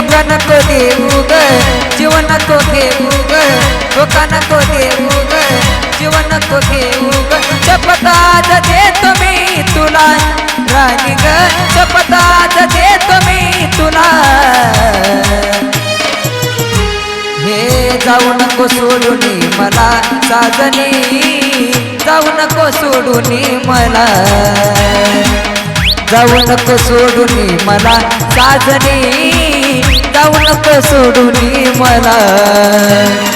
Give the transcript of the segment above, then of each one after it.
धोका नको देऊ ग जीवन तो घेऊ ग धोका नको देऊ ग जीवन नको घेऊ ग शपथात देतो मी तुला राणी ग शपथात देतो मी तुला. हे जाऊ नको सोडून मला साजनी जाऊ नको सोडून मला. जाऊ नको सोडून मला साजनी जाऊ नको सोडून मला.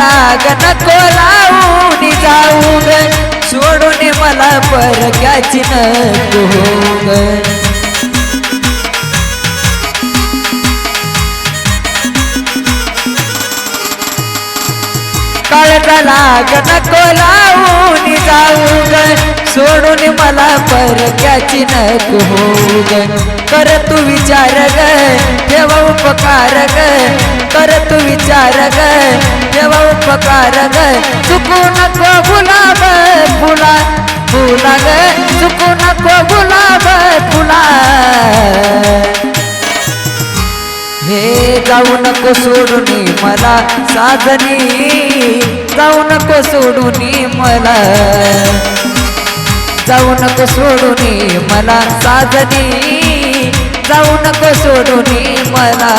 काळजाला नको लावून जाऊ ग सोडून मला परक्याची नको ग काळजाला ग नको लावून. जाऊ ग. सोडून मला परक्याची नको हो ग. कर तू विचार ग. ठेव उपकार ग. कर तू विचार ग. ठेव उपकार ग. चुकू नको गुलाब फुला फुला ग. चुकू नको गुलाब फुला. हे जाऊ नको सोडून मला साधनी जाऊ नको सोडून मला. जाऊ नको सोडून मला साजनी. जाऊ नको सोडून मला.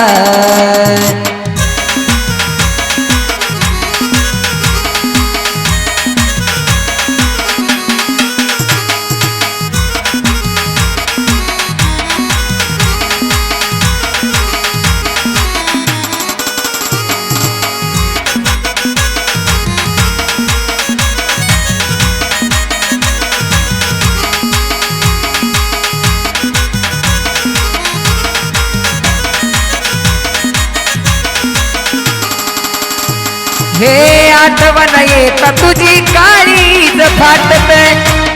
हे आठवण येत तुझी काळीज फाटत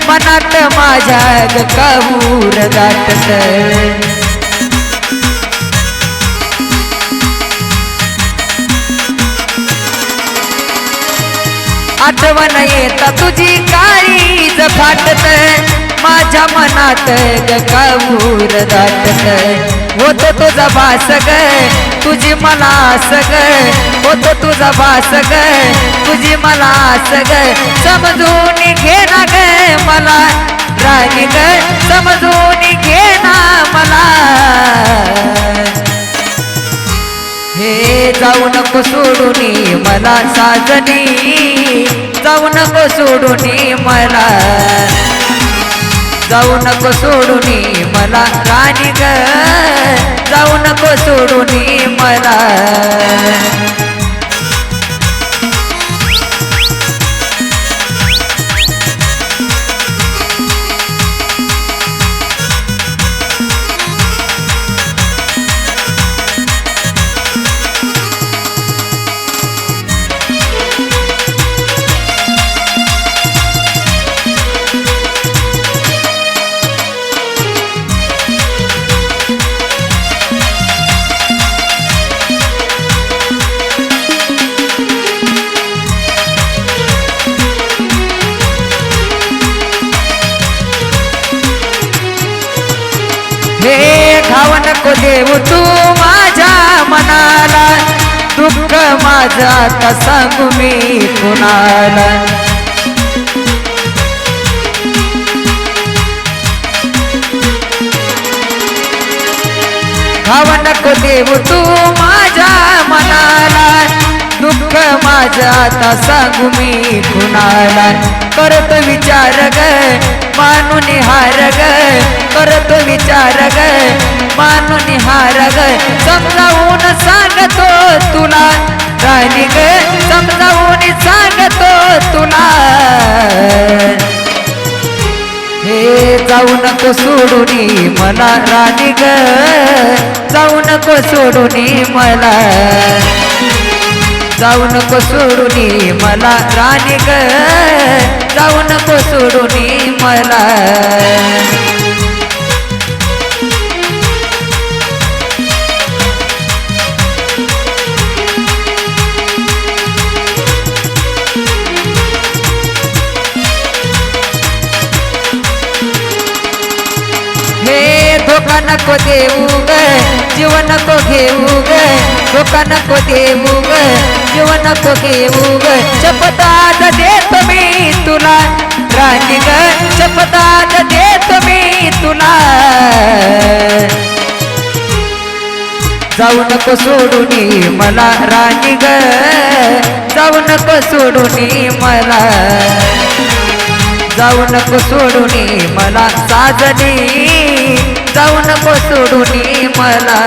मनात माझ्या ग काहूर दाटत आठवण येत तुझी काळीज फाटत माझ्या मनात ग दाटत होत तुझा भासग तुझी मला सग होतो तुझा वास ग. तुझी मला आस ग. समजून घे ना ग मला. राणी ग. समजून घे ना मला. हे जाऊ नको सोडून मला साजनी. जाऊ नको सोडून मला. जाऊ नको सोडून मला राणी ग. जाऊ नको सोडून मला. देऊ तू माझ्या मनाला? दुःख माझा आता सांगू मी कुणाला? भाव नको देऊ तू माझा आता सांगू मी कुणाला? करत विचार ग मानून हार ग. करत विचार ग मानून हार ग. समजावून सांगतो तुला. राणी ग समजावून सांगतो तुला. हे जाऊ नको सोडून मला राणी ग. जाऊ नको सोडून मला. जाऊ नको सोडून मला राणी ग. जाऊ नको सोडून मला. धोका नको देऊ ग जीव नको घेऊ ग धोका नको देऊ ग जीव नको घेऊ ग. शपथात देतो मी तुला राणी ग शपथात देतो मी तुला. जाऊ नको सोडून मला राणी ग जाऊ नको सोडून मला. जाऊ नको सोडून मला साजनी. जाऊ नको सोडून मला.